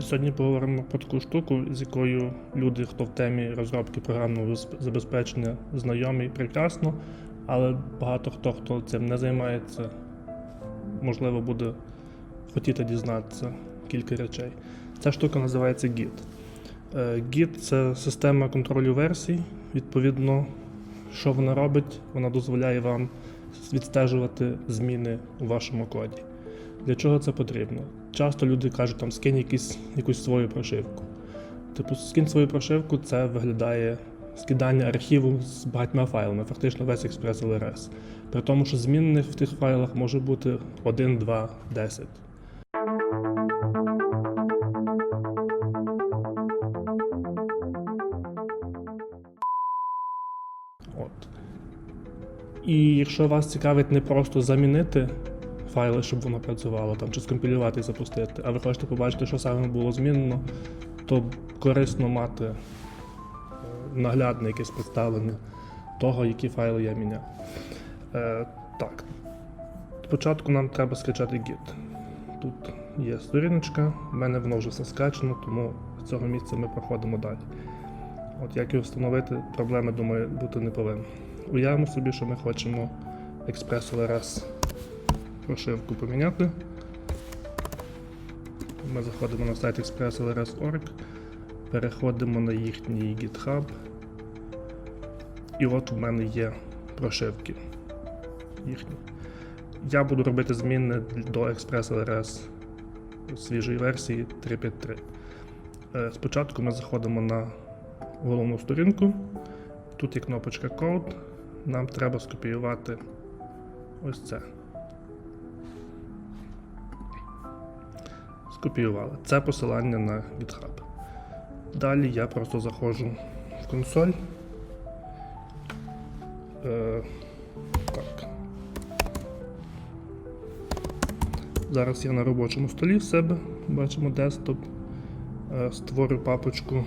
Сьогодні поговоримо про таку штуку, з якою люди, хто в темі розробки програмного забезпечення, знайомі прекрасно, але багато хто, хто цим не займається, можливо, буде хотіти дізнатися кілька речей. Ця штука називається Git. Е, Git це система контролю версій. Відповідно, що вона робить? Вона дозволяє вам відстежувати зміни у вашому коді. Для чого це потрібно? Часто люди кажуть, там скинь якісь, якусь свою прошивку. Типу, скинь свою прошивку, це виглядає скидання архіву з багатьма файлами, фактично весь Express LRS. При тому, що змінних в тих файлах може бути 1, 2, 10. От. І якщо вас цікавить не просто замінити файли, щоб воно працювало, там, чи скомпілювати і запустити, а ви хочете побачити, що саме було змінено, то корисно мати е, наглядне якесь представлення того, які файли я міняв. Е, так. Спочатку нам треба скачати Git. Тут є сторіночка, в мене воно вже все скачано, тому з цього місця ми проходимо далі. От як його встановити, проблеми, думаю, бути не повинно. Уявимо собі, що ми хочемо Express LRS прошивку поміняти. Ми заходимо на сайт expresslrs.org, переходимо на їхній GitHub. І от у мене є прошивки їхні. Я буду робити зміни до ExpressLRS свіжої версії 3.5.3. Е, Спочатку ми заходимо на головну сторінку. Тут є кнопочка Code. Нам треба скопіювати ось це. Скопіювали. Це посилання на GitHub. Далі я просто заходжу в консоль. Е, так. Зараз я на робочому столі в себе. Бачимо десктоп. Е, створю папочку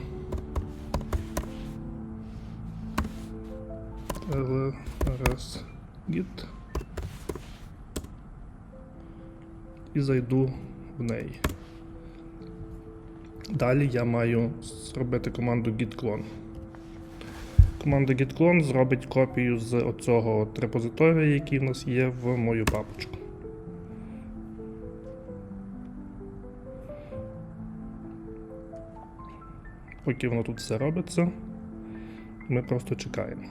LRS Git і зайду в неї. Далі я маю зробити команду git clone. Команда git clone зробить копію з оцього репозиторія, який в нас є в мою папочку. Поки воно тут все робиться, ми просто чекаємо.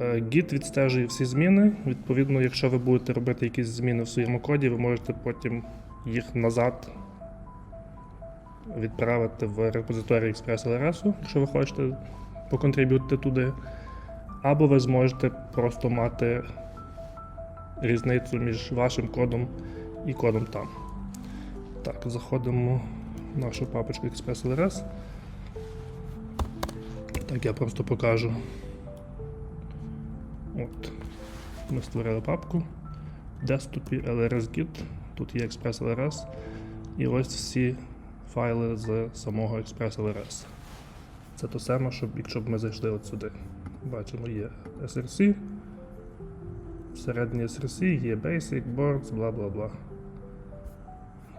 Е, Git відстежує всі зміни. Відповідно, якщо ви будете робити якісь зміни в своєму коді, ви можете потім їх назад відправити в репозиторій ExpressLRS, якщо ви хочете поконтриб'ютити туди. Або ви зможете просто мати різницю між вашим кодом і кодом там. Так, заходимо в нашу папочку ExpressLRS. Так, я просто покажу. От. Ми створили папку в десктопі LRS-Git, тут є Express LRS, і ось всі файли з самого Express LRS. Це то саме, щоб, якщо б ми зайшли от сюди. Бачимо, є SRC, всередині SRC є Basic, Boards, бла бла бла.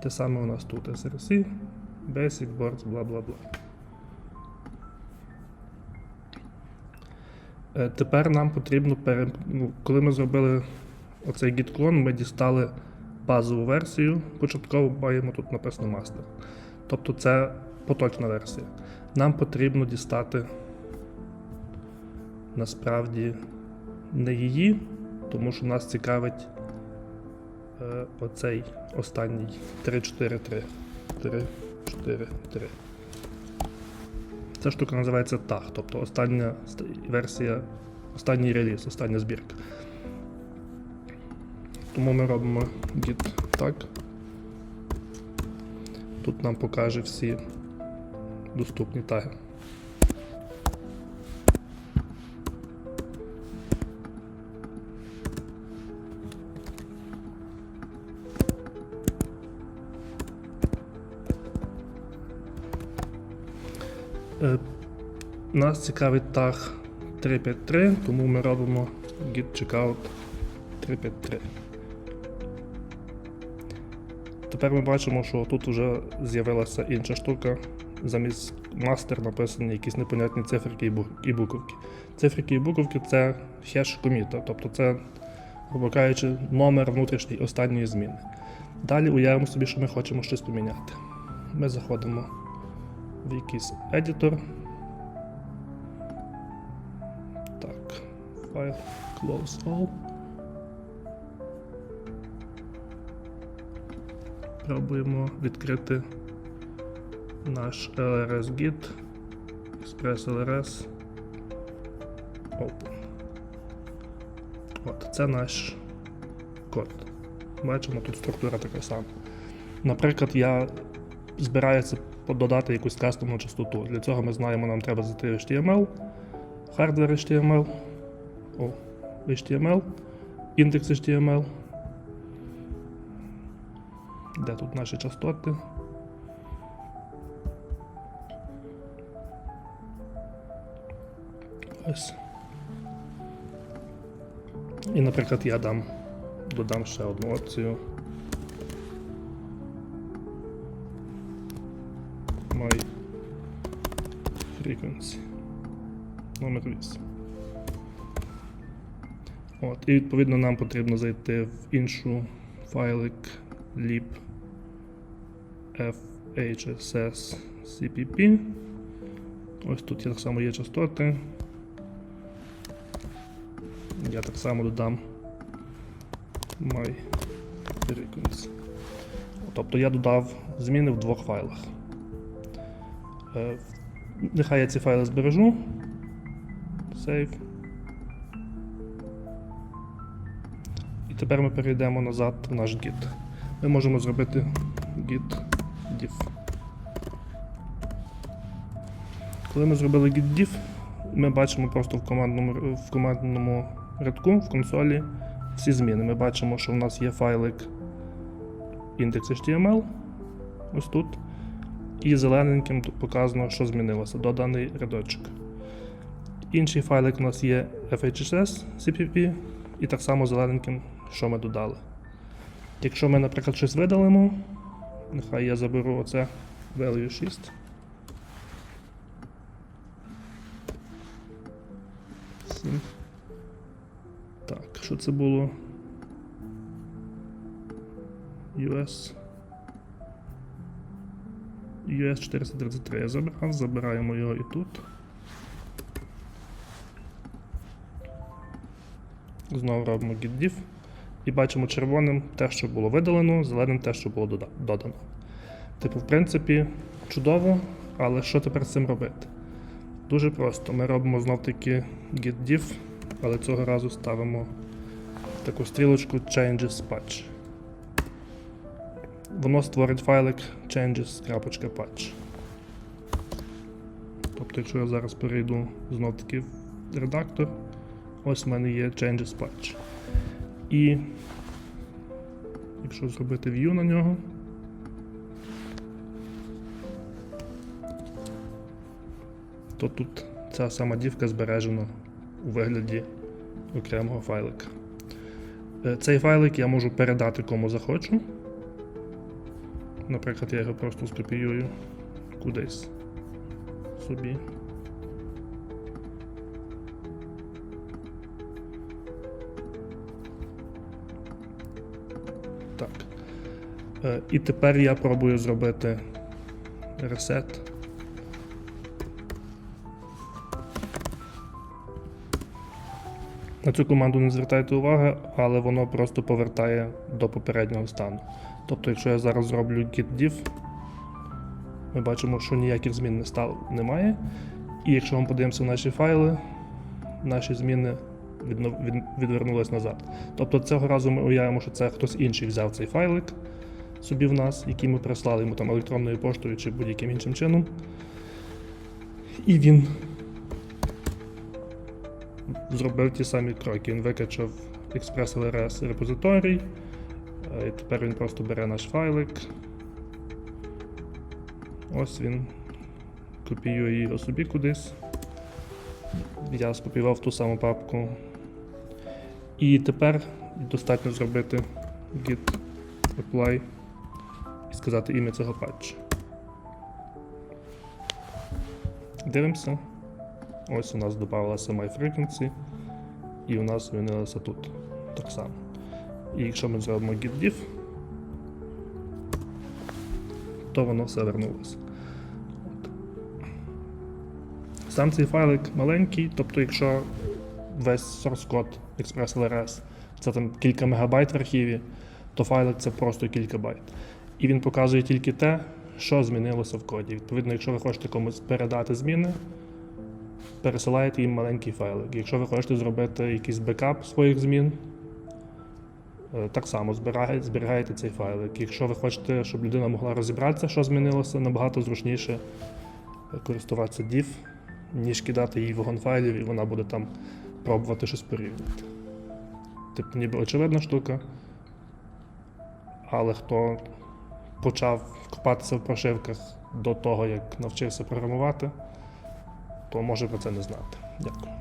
Те саме у нас тут SRC, Basic, Boards, бла бла бла. Е, Тепер нам потрібно, пере... ну, коли ми зробили оцей git клон, ми дістали базову версію. Початково маємо тут написано master. Тобто це поточна версія. Нам потрібно дістати насправді не її, тому що нас цікавить е, оцей останній 3.4.3. 3.4.3. Ця штука називається TAG, тобто остання версія, останній реліз, остання збірка. Тому ми робимо git tag. Тут нам покаже всі доступні таги. Е, Нас цікавить таг 353, тому ми робимо git checkout 353. Тепер ми бачимо, що тут вже з'явилася інша штука. Замість мастер написані якісь непонятні циферки і буковки. Циферки і буковки це хеш коміта, тобто це, грубо кажучи, номер внутрішній останньої зміни. Далі уявимо собі, що ми хочемо щось поміняти. Ми заходимо в якийсь едітор. Так, файл close all. Пробуємо відкрити наш LRS Git, Express LRS Open. От, це наш код. Бачимо, тут структура така сама. Наприклад, я збираюся додати якусь кастомну частоту. Для цього ми знаємо, нам треба зайти HTML, hardware HTML, о, HTML, індекс HTML. Де тут наші частоти? Ось. І, наприклад, я дам, додам ще одну опцію. My frequency. Номер 8. От, і відповідно нам потрібно зайти в іншу файлик lib FHSS CPP. Ось тут так само є частоти. Я так само додам my frequency. Тобто я додав зміни в двох файлах. Е, Нехай я ці файли збережу. Save. І тепер ми перейдемо назад в наш Git. Ми можемо зробити git diff. Коли ми зробили git diff, ми бачимо просто в командному, в командному рядку в консолі всі зміни. Ми бачимо, що в нас є файлик index.html ось тут. І зелененьким тут показано, що змінилося, доданий рядочок. Інший файлик у нас є FHSS CPP, і так само зелененьким, що ми додали. Якщо ми, наприклад, щось видалимо, нехай я заберу оце value 6. Так, що це було? US. US 433 я забрав, забираємо його і тут. Знову робимо git diff. І бачимо червоним те, що було видалено, зеленим те, що було додано. Типу, в принципі, чудово, але що тепер з цим робити? Дуже просто. Ми робимо знов таки git diff, але цього разу ставимо таку стрілочку changes patch. Воно створить файлик changes.patch. Тобто, якщо я зараз перейду знов таки в редактор, ось в мене є changes patch. І якщо зробити view на нього, то тут ця сама дівка збережена у вигляді окремого файлика. Е, Цей файлик я можу передати кому захочу. Наприклад, я його просто скопіюю кудись собі. Так. Е, І тепер я пробую зробити ресет. На цю команду не звертайте уваги, але воно просто повертає до попереднього стану. Тобто, якщо я зараз зроблю git diff, ми бачимо, що ніяких змін не стало, немає. І якщо ми подивимося в наші файли, наші зміни відно- від, відвернулись назад. Тобто цього разу ми уявимо, що це хтось інший взяв цей файлик собі в нас, який ми прислали йому там електронною поштою чи будь-яким іншим чином. І він зробив ті самі кроки. Він викачав Express LRS репозиторій. Е, І тепер він просто бере наш файлик. Ось він копіює його собі кудись. Я скопіював ту саму папку. І тепер достатньо зробити git apply сказати ім'я цього патча. Дивимося. Ось у нас додавалася MyFrequency, і у нас змінилося тут так само. І якщо ми зробимо git diff, то воно все вернулося. Сам цей файлик маленький, тобто, якщо весь source код ExpressLRS це там кілька мегабайт в архіві, то файлик це просто кілька байт. І він показує тільки те, що змінилося в коді. Відповідно, якщо ви хочете комусь передати зміни, пересилаєте їм маленький файлик. Якщо ви хочете зробити якийсь бекап своїх змін, е, так само збираєте, зберігаєте цей файлик. Якщо ви хочете, щоб людина могла розібратися, що змінилося, набагато зручніше е, користуватися div, ніж кидати їй вагон файлів, і вона буде там пробувати щось порівняти. Типу, ніби очевидна штука. Але хто почав копатися в прошивках до того, як навчився програмувати, то може про це не знати. Дякую.